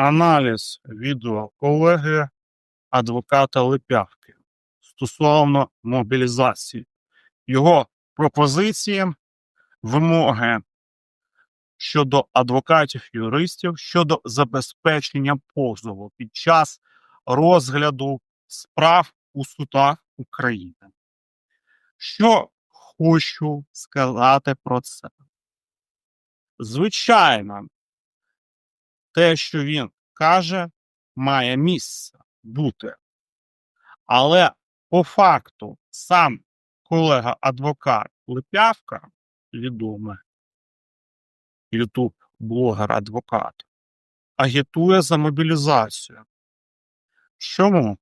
аналіз відео колеги адвоката Липявки стосовно мобілізації, його пропозиції, вимоги щодо адвокатів юристів щодо забезпечення позову під час розгляду справ у судах України. Що хочу сказати про це? Звичайно, те, що він каже, має місце бути. Але по факту сам колега-адвокат Липявка, відомий ютуб блогер адвокат, агітує за мобілізацію. Чому?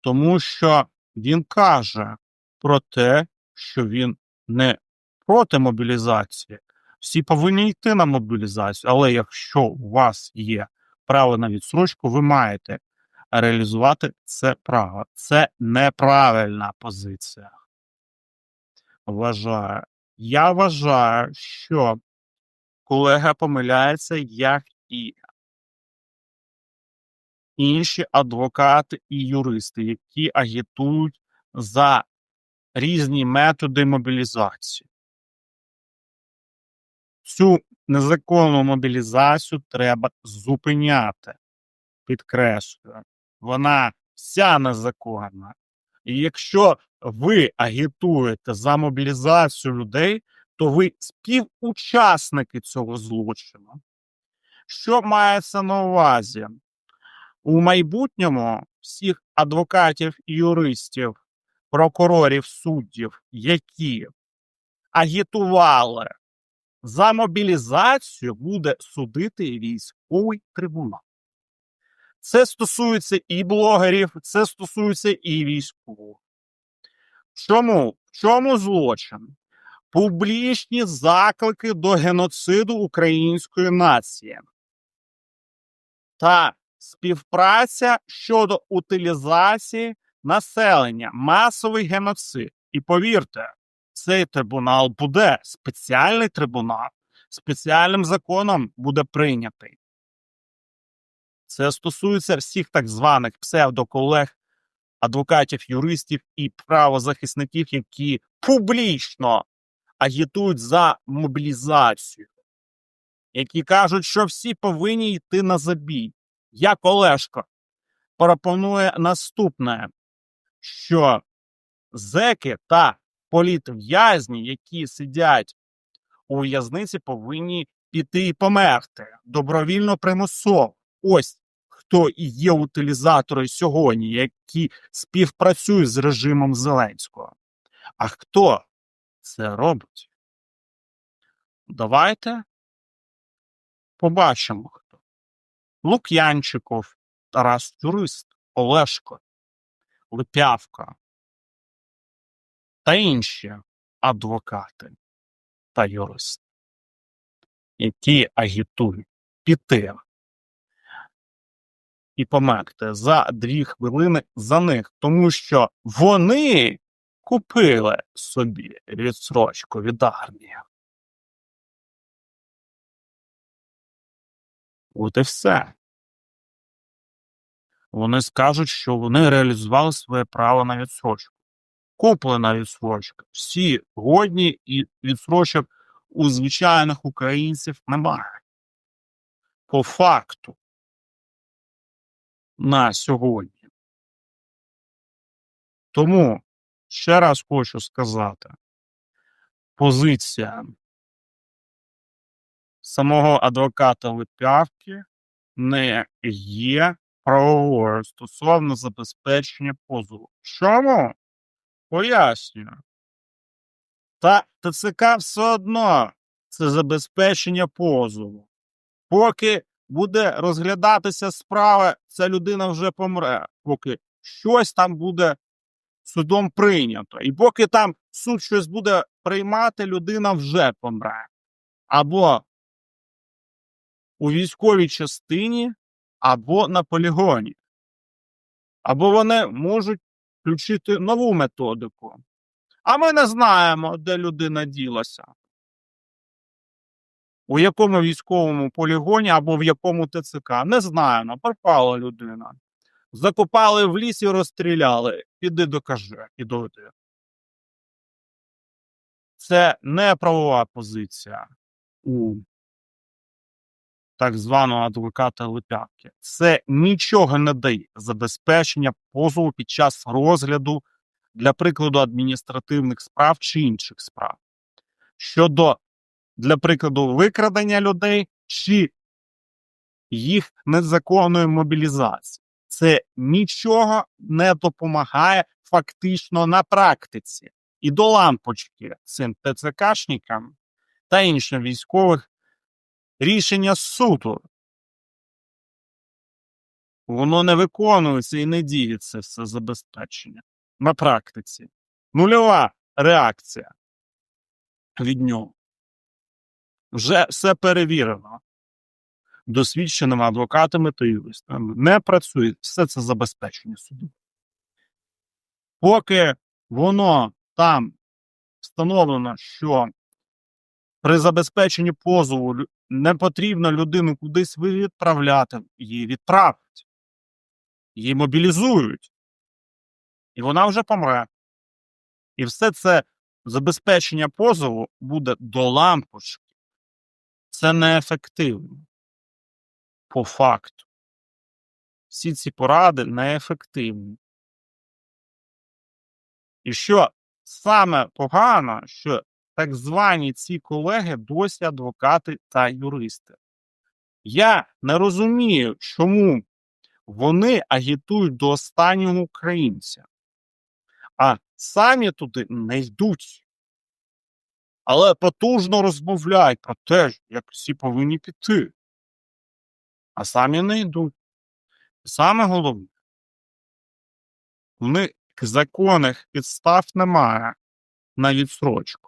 Тому що він каже про те, що він не проти мобілізації. Всі повинні йти на мобілізацію, але якщо у вас є право на відсрочку, ви маєте реалізувати це право. Це неправильна позиція. Вважаю. Я вважаю, що колега помиляється, як і інші адвокати і юристи, які агітують за різні методи мобілізації. Цю незаконну мобілізацію треба зупиняти. Підкреслюю, вона вся незаконна. І якщо ви агітуєте за мобілізацію людей, то ви співучасники цього злочину. Що мається на увазі? У майбутньому всіх адвокатів і юристів, прокурорів, суддів, які агітували за мобілізацію, буде судити військовий трибунал. Це стосується і блогерів, це стосується і військових. Чому? В чому злочин? Публічні заклики до геноциду української нації та співпраця щодо утилізації населення, масовий геноцид. І повірте, цей трибунал буде спеціальний трибунал, спеціальним законом буде прийнятий. Це стосується всіх так званих псевдоколег, адвокатів, юристів і правозахисників, які публічно агітують за мобілізацію, які кажуть, що всі повинні йти на забій. Я Олешко пропонує наступне, що зеки та політв'язні, які сидять у в'язниці, повинні піти і померти добровільно примусово. Ось хто і є утилізатори сьогодні, які співпрацюють з режимом Зеленського. А хто це робить? Давайте побачимо хто. Лук'янчиков, Тарас Юрист, Олешко, Липявка та інші адвокати та юристи, які агітують піти і померти за дві хвилини за них, тому що вони купили собі відсрочку від армії. От і все. Вони скажуть, що вони реалізували своє право на відсрочку. Куплена відсрочка. Всі годні і відсрочок у звичайних українців немає. По факту на сьогодні. Тому ще раз хочу сказати: позиція самого адвоката Липявки не є правовою стосовно забезпечення позову. Чому? Пояснюю. Та ТЦК все одно це забезпечення позову. Поки буде розглядатися справа, ця людина вже помре, поки щось там буде судом прийнято. І поки там суд щось буде приймати, людина вже помре. Або у військовій частині, або на полігоні. Або вони можуть включити нову методику. А ми не знаємо, де людина ділася. У якому військовому полігоні або в якому ТЦК? Не знаю, ну, пропала людина. Закопали в лісі, розстріляли. Піди докажи і доведи. Це не правова позиція у так званого адвоката Липятки. Це нічого не дає забезпечення позову під час розгляду, для прикладу, адміністративних справ чи інших справ. Щодо, для прикладу, викрадення людей чи їх незаконної мобілізації. Це нічого не допомагає фактично на практиці. І до лампочки цим ТЦКшникам та іншим військових рішення суду. Воно не виконується і не діється все забезпечення на практиці. Нульова реакція від нього. Вже все перевірено досвідченими адвокатами та юристами. Не працює все це забезпечення суду. Поки воно там встановлено, що при забезпеченні позову не потрібно людину кудись відправляти, її відправлять, її мобілізують, і вона вже помре. І все це забезпечення позову буде до лампочки. Це неефективно. По факту. Всі ці поради неефективні. І що саме погано, що так звані ці колеги досі адвокати та юристи. Я не розумію, чому вони агітують до останнього українця, а самі туди не йдуть. Але потужно розмовляють про те, як всі повинні піти. А самі не йдуть. Саме головне, в них законних підстав немає на відсрочку.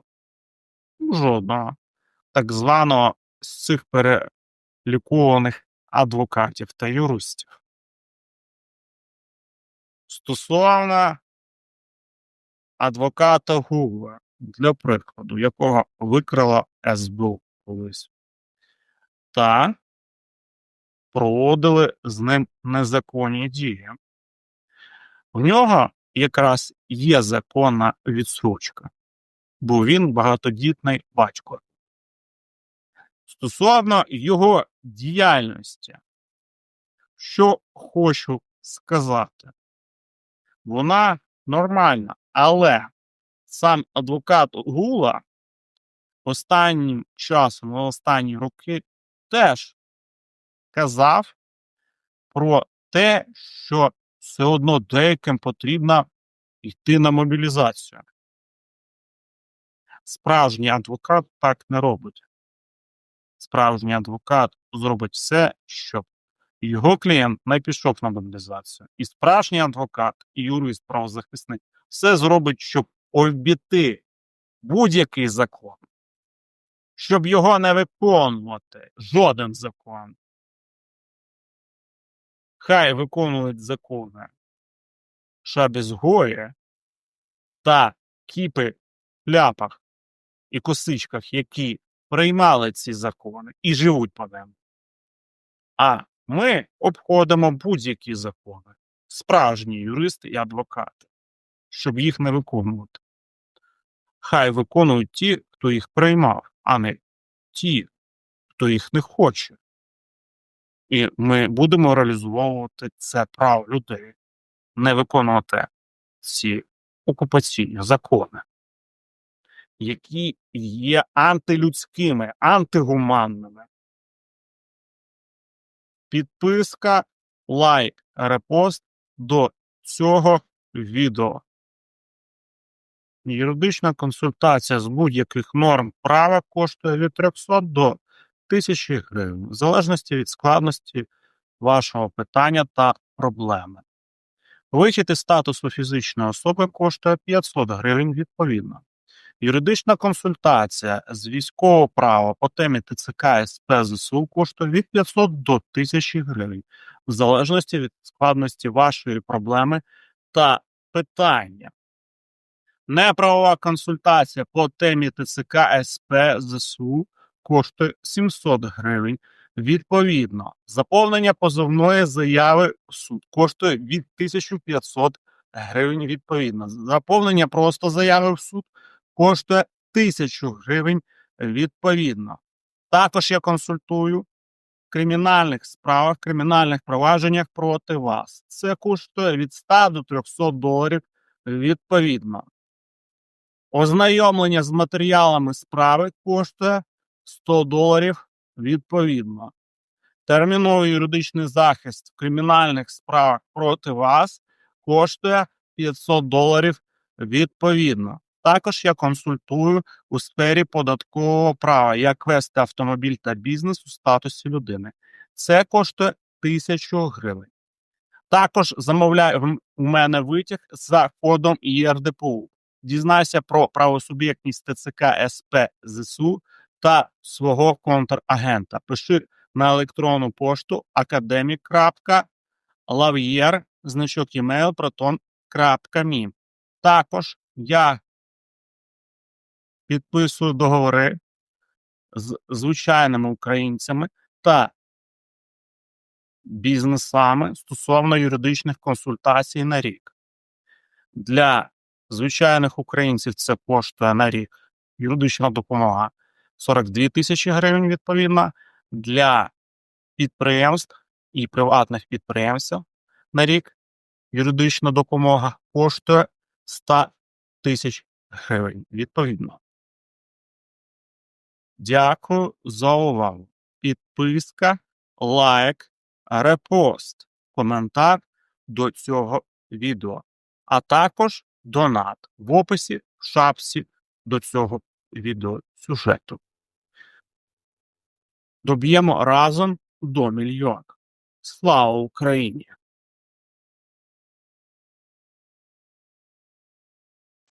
Жодного так званого з цих перелікованих адвокатів та юристів. Стосовно адвоката Гугла, для прикладу, якого викрила СБУ колись, та проводили з ним незаконні дії. В нього якраз є законна відсрочка, бо він багатодітний батько. Стосовно його діяльності, що хочу сказати, вона нормальна, але сам адвокат Гула останнім часом, на останні роки теж казав про те, що все одно деяким потрібно йти на мобілізацію. Справжній адвокат так не робить. Справжній адвокат зробить все, щоб його клієнт не пішов на мобілізацію. І справжній адвокат, і юрист правозахисник все зробить, щоб обійти будь-який закон, щоб його не виконувати, жоден закон. Хай виконують закони шабізгої та кіпи в ляпах і косичках, які приймали ці закони і живуть по ним. А ми обходимо будь-які закони, справжні юристи і адвокати, щоб їх не виконувати. Хай виконують ті, хто їх приймав, а не ті, хто їх не хоче. І ми будемо реалізовувати це право людей, не виконувати ці окупаційні закони, які є антилюдськими, антигуманними. Підписка, лайк, репост до цього відео. Юридична консультація з будь-яких норм права коштує від 300 до 1000 гривень, в залежності від складності вашого питання та проблеми. Вихід із статусу фізичної особи коштує 500 гривень відповідно. Юридична консультація з військового права по темі ТЦК СП ЗСУ коштує від 500 до 1000 гривень, в залежності від складності вашої проблеми та питання. Неправова консультація по темі ТЦК СП ЗСУ коштує 700 гривень. Відповідно, заповнення позовної заяви в суд коштує від 1500 гривень відповідно. Заповнення просто заяви в суд коштує 1000 гривень відповідно. Також я консультую в кримінальних справах, кримінальних провадженнях проти вас. Це коштує від 100 до 300 доларів відповідно. Ознайомлення з матеріалами справи коштує 100 доларів відповідно. Терміновий юридичний захист в кримінальних справах проти вас коштує 500 доларів відповідно. Також я консультую у сфері податкового права, як вести автомобіль та бізнес у статусі людини. Це коштує 1000 гривень. Також замовляй в- у мене витяг за кодом ЄРДПУ. Дізнайся про правосуб'єктність ТЦК СП ЗСУ та свого контрагента. Пиши на електронну пошту academic.lavyer, значок email, proton.me. Також я підписую договори з звичайними українцями та бізнесами стосовно юридичних консультацій на рік. Для звичайних українців це коштує на рік юридична допомога 42 тисячі гривень відповідно. Для підприємств і приватних підприємців на рік юридична допомога коштує 100 тисяч гривень відповідно. Дякую за увагу. Підписка, лайк, репост, коментар до цього відео, а також донат в описі в шапці до цього відео сюжету. Доб'ємо разом до мільйона. Слава Україні!